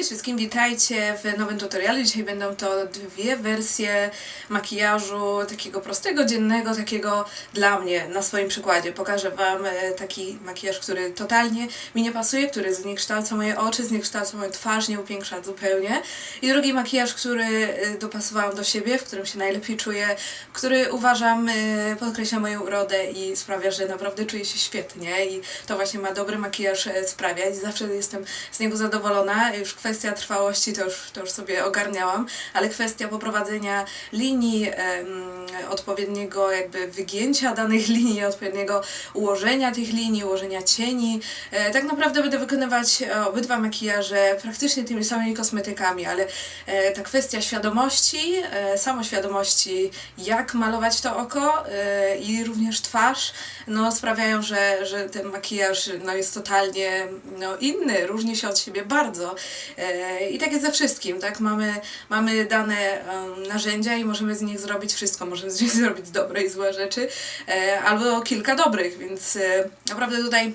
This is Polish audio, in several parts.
Cześć wszystkim, witajcie w nowym tutorialu. Dzisiaj będą to dwie wersje makijażu takiego prostego, dziennego, takiego dla mnie, na swoim przykładzie. Pokażę Wam e, taki makijaż, który totalnie mi nie pasuje, który zniekształca moje oczy, zniekształca moją twarz, nie upiększa zupełnie. I drugi makijaż, który e, dopasowałam do siebie, w którym się najlepiej czuję, który uważam e, podkreśla moją urodę i sprawia, że naprawdę czuję się świetnie i to właśnie ma dobry makijaż sprawiać. Zawsze jestem z niego zadowolona. Już kwestia trwałości to już, to już sobie ogarniałam, ale kwestia poprowadzenia linii, odpowiedniego jakby wygięcia danych linii, odpowiedniego ułożenia tych linii, ułożenia cieni. E, tak naprawdę będę wykonywać e, obydwa makijaże praktycznie tymi samymi kosmetykami, ale e, ta kwestia świadomości, samoświadomości, jak malować to oko i również twarz, no sprawiają, że, że ten makijaż no, jest totalnie no, inny, różni się od siebie bardzo. E, I tak jest ze wszystkim, tak? Mamy, mamy dane narzędzia i możemy z nich zrobić wszystko. Możemy z nich zrobić dobre i złe rzeczy, e, albo kilka dobrych, więc e, naprawdę tutaj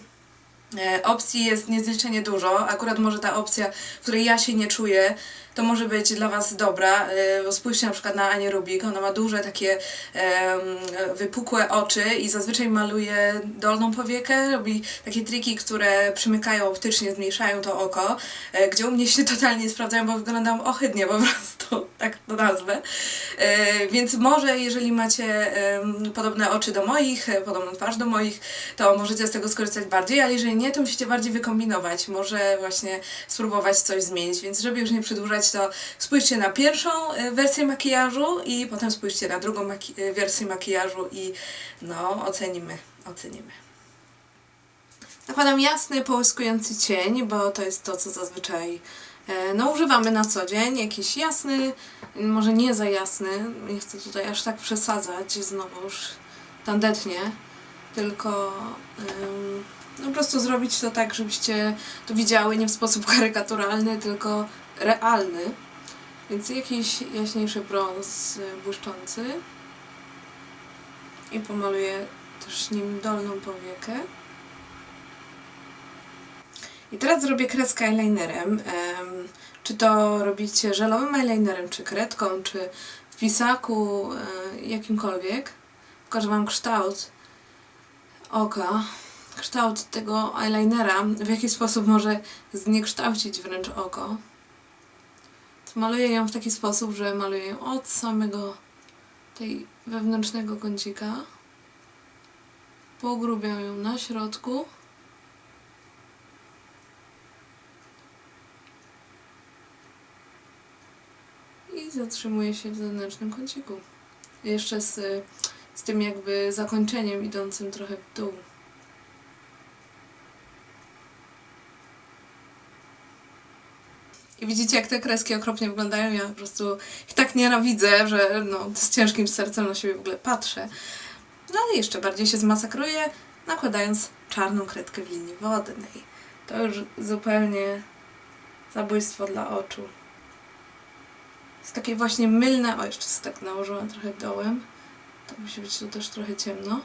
Opcji jest niezliczenie dużo. Akurat może ta opcja, w której ja się nie czuję, to może być dla Was dobra. Bo spójrzcie na przykład na Anię Rubik. Ona ma duże takie wypukłe oczy i zazwyczaj maluje dolną powiekę. Robi takie triki, które przymykają optycznie, zmniejszają to oko, e, gdzie u mnie się totalnie nie sprawdzają, bo wyglądam ohydnie po prostu, tak to nazwę. E, Więc może jeżeli macie podobne oczy do moich, e, podobną twarz do moich, to możecie z tego skorzystać bardziej, ale jeżeli nie, to musicie bardziej wykombinować. Może właśnie spróbować coś zmienić. Więc żeby już nie przedłużać, to spójrzcie na pierwszą e, wersję makijażu i potem spójrzcie na drugą maki- e, wersję makijażu i no, ocenimy, ocenimy. Nakładam jasny, połyskujący cień, bo to jest to, co zazwyczaj e, no, używamy na co dzień. Jakiś jasny, może nie za jasny, nie chcę tutaj aż tak przesadzać, znowuż tandetnie, tylko em, no, po prostu zrobić to tak, żebyście to widziały nie w sposób karykaturalny, tylko realny. Więc jakiś jaśniejszy brąz y, błyszczący i pomaluję też nim dolną powiekę. I teraz zrobię kreskę eyelinerem. Em, czy to robicie żelowym eyelinerem, czy kredką, czy w pisaku, e, jakimkolwiek. Pokażę Wam kształt oka, kształt tego eyelinera, w jaki sposób może zniekształcić wręcz oko. Maluję ją w taki sposób, że maluję ją od samego tej wewnętrznego kącika. Pogrubiam ją na środku. i zatrzymuje się w zewnętrznym kąciku. Jeszcze z, z tym jakby zakończeniem idącym trochę w dół. Widzicie, jak te kreski okropnie wyglądają. Ja po prostu ich tak nienawidzę, że no, z ciężkim sercem na siebie w ogóle patrzę. No ale jeszcze bardziej się zmasakruję, nakładając czarną kredkę w linii wodnej. To już zupełnie zabójstwo dla oczu. Jest takie właśnie mylne. O, jeszcze tak nałożyłam trochę dołem. To musi być tu też trochę ciemno.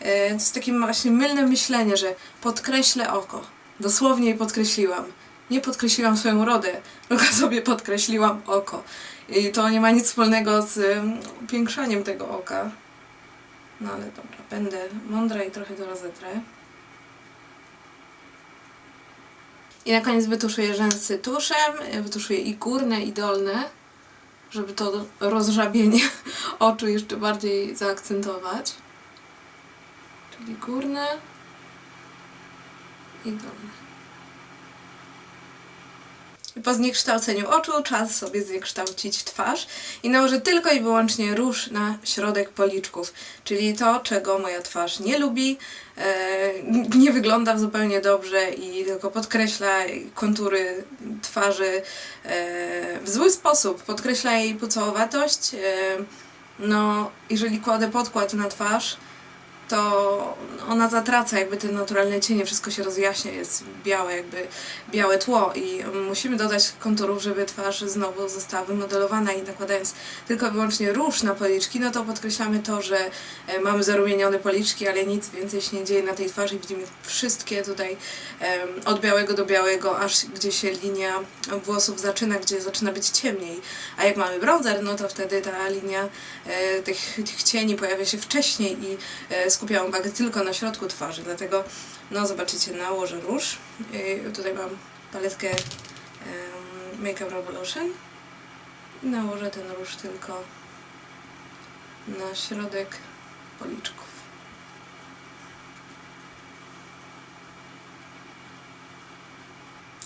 E, To jest takie właśnie mylne myślenie, że podkreślę oko. Dosłownie podkreśliłam. Nie podkreśliłam swoją urodę, tylko sobie podkreśliłam oko. I to nie ma nic wspólnego z mm, upiększaniem tego oka. No ale dobra, będę mądra i trochę to rozetrę. I na koniec wytuszuję rzęsy tuszem, wytuszuję i górne, i dolne, żeby to rozżabienie oczu jeszcze bardziej zaakcentować. Czyli górne i dolne. Po zniekształceniu oczu czas sobie zniekształcić twarz i nałożę tylko i wyłącznie róż na środek policzków, czyli to, czego moja twarz nie lubi, e, nie wygląda zupełnie dobrze i tylko podkreśla kontury twarzy e, w zły sposób, podkreśla jej pucałowatość. E, no, jeżeli kładę podkład na twarz, to ona zatraca jakby te naturalne cienie, wszystko się rozjaśnia, jest białe, jakby białe tło i musimy dodać konturów, żeby twarz znowu została wymodelowana i nakładając tylko wyłącznie róż na policzki, no to podkreślamy to, że e, mamy zarumienione policzki, ale nic więcej się nie dzieje na tej twarzy. Widzimy wszystkie tutaj od białego do białego, aż gdzie się linia włosów zaczyna, gdzie zaczyna być ciemniej. A jak mamy bronzer, no to wtedy ta linia e, tych, tych cieni pojawia się wcześniej i e, skupia uwagę tylko na środku twarzy. Dlatego, no zobaczycie, nałożę róż. Tutaj mam paletkę em, Makeup Revolution. Nałożę ten róż tylko na środek policzków.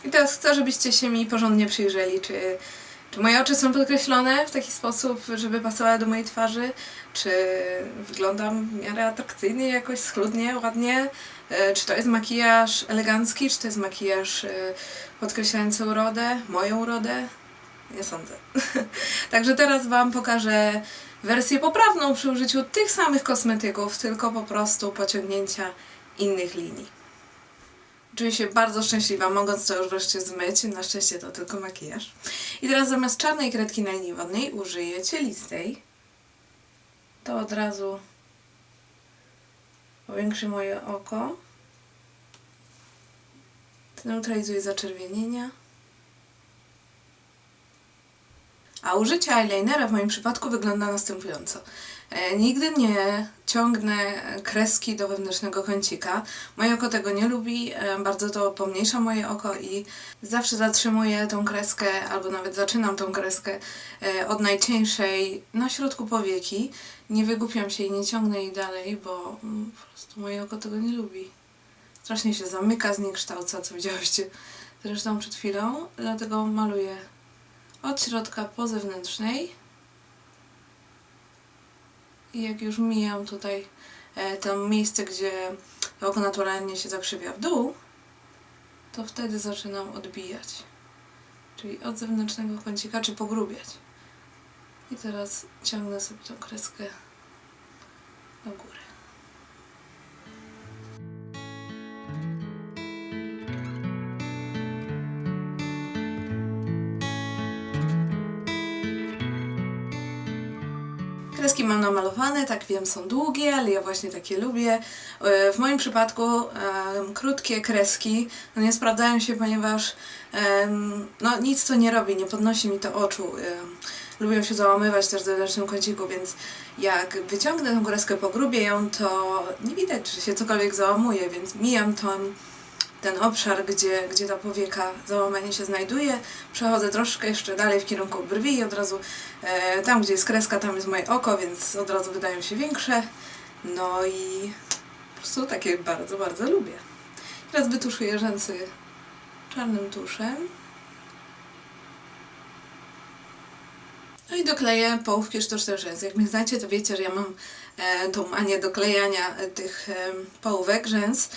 I teraz chcę, żebyście się mi porządnie przyjrzeli, czy, czy moje oczy są podkreślone w taki sposób, żeby pasowały do mojej twarzy, czy wyglądam w miarę atrakcyjnie, jakoś schludnie, ładnie, e, czy to jest makijaż elegancki, czy to jest makijaż e, podkreślający urodę, moją urodę. Nie sądzę. Także teraz Wam pokażę wersję poprawną przy użyciu tych samych kosmetyków, tylko po prostu pociągnięcia innych linii. Czuję się bardzo szczęśliwa, mogąc to już wreszcie zmyć. Na szczęście to tylko makijaż. I teraz zamiast czarnej kredki linii wodnej użyję cielistej. To od razu powiększy moje oko. Neutralizuje zaczerwienienia. A użycie eyelinera w moim przypadku wygląda następująco. E, nigdy nie ciągnę kreski do wewnętrznego kącika. Moje oko tego nie lubi, e, bardzo to pomniejsza moje oko i zawsze zatrzymuję tą kreskę, albo nawet zaczynam tą kreskę e, od najcieńszej na środku powieki. Nie wygłupiam się i nie ciągnę jej dalej, bo mm, po prostu moje oko tego nie lubi. Strasznie się zamyka, zniekształca, co widziałyście zresztą przed chwilą, dlatego maluję od środka po zewnętrznej. I jak już mijam tutaj e, to miejsce, gdzie oko naturalnie się zakrzywia w dół, to wtedy zaczynam odbijać. Czyli od zewnętrznego kącika, czy pogrubiać. I teraz ciągnę sobie tą kreskę do góry. Mam namalowane, tak wiem, są długie, ale ja właśnie takie lubię. E, W moim przypadku em, krótkie kreski no nie sprawdzają się, ponieważ em, no, nic to nie robi, nie podnosi mi to oczu. Em, Lubią się załamywać też w zewnętrznym kąciku, więc jak wyciągnę tą kreskę, pogrubię ją, to nie widać, że się cokolwiek załamuje, więc mijam tą ten obszar, gdzie, gdzie ta powieka załamanie się znajduje. Przechodzę troszkę jeszcze dalej w kierunku brwi i od razu e, tam, gdzie jest kreska, tam jest moje oko, więc od razu wydają się większe. No i po prostu takie bardzo, bardzo lubię. Teraz wytuszuję rzęsy czarnym tuszem. No i dokleję połówki sztucznych rzęs. Jak mnie znacie, to wiecie, że ja mam e, tą manię doklejania e, tych e, połówek rzęs.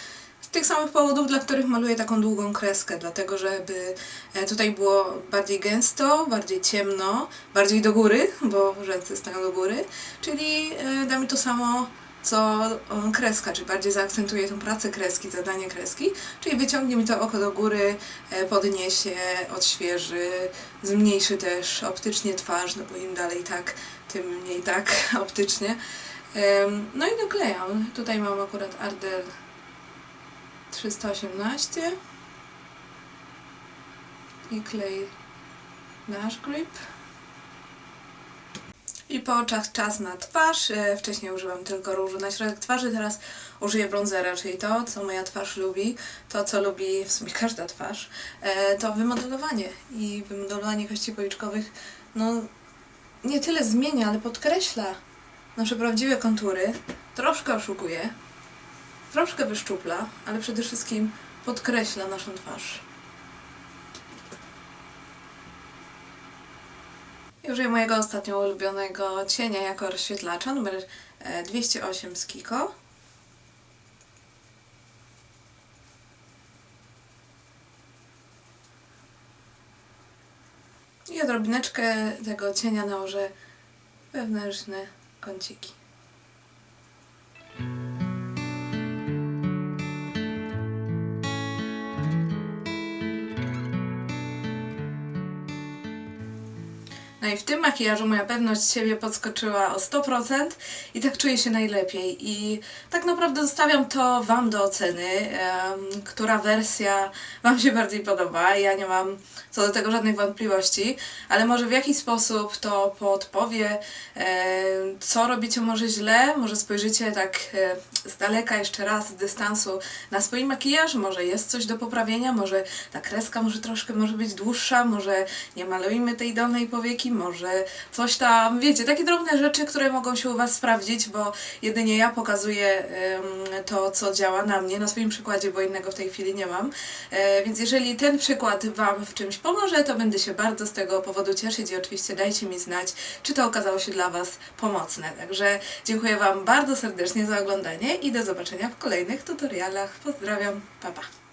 Tych samych powodów, dla których maluję taką długą kreskę, dlatego żeby e, tutaj było bardziej gęsto, bardziej ciemno, bardziej do góry, bo rzęsy stają do góry, czyli e, da mi to samo co e, kreska, czyli bardziej zaakcentuje tą pracę kreski, zadanie kreski, czyli wyciągnie mi to oko do góry, podniesie, odświeży, zmniejszy też optycznie twarz, no bo im dalej tak, tym mniej tak optycznie. No i doklejam. Tutaj mam akurat Ardell 318 i klej Lash Grip. I po oczach czas na twarz. E, Wcześniej użyłam tylko różu na środek twarzy, teraz użyję bronzera, czyli to, co moja twarz lubi, to, co lubi w sumie każda twarz, e, to wymodelowanie. I wymodelowanie kości policzkowych, no nie tyle zmienia, ale podkreśla nasze prawdziwe kontury, troszkę oszukuje, troszkę wyszczupla, ale przede wszystkim podkreśla naszą twarz. Użyję mojego ostatnio ulubionego cienia jako rozświetlacza, numer e, 208 z Kiko. I odrobineczkę tego cienia nałożę wewnętrzne kąciki. No i w tym makijażu moja pewność siebie podskoczyła o 100% i tak czuję się najlepiej. I tak naprawdę zostawiam to Wam do oceny, em, która wersja Wam się bardziej podoba. Ja nie mam co do tego żadnych wątpliwości, ale może w jakiś sposób to podpowie, e, co robicie może źle, może spojrzycie tak e, z daleka jeszcze raz, z dystansu na swój makijaż, może jest coś do poprawienia, może ta kreska może troszkę może być dłuższa, może nie malujmy tej dolnej powieki, może coś tam, wiecie, takie drobne rzeczy, które mogą się u Was sprawdzić, bo jedynie ja pokazuję to, co działa na mnie, na swoim przykładzie, bo innego w tej chwili nie mam. E, więc jeżeli ten przykład Wam w czymś pomoże, to będę się bardzo z tego powodu cieszyć i oczywiście dajcie mi znać, czy to okazało się dla Was pomocne. Także dziękuję Wam bardzo serdecznie za oglądanie i do zobaczenia w kolejnych tutorialach. Pozdrawiam, pa pa!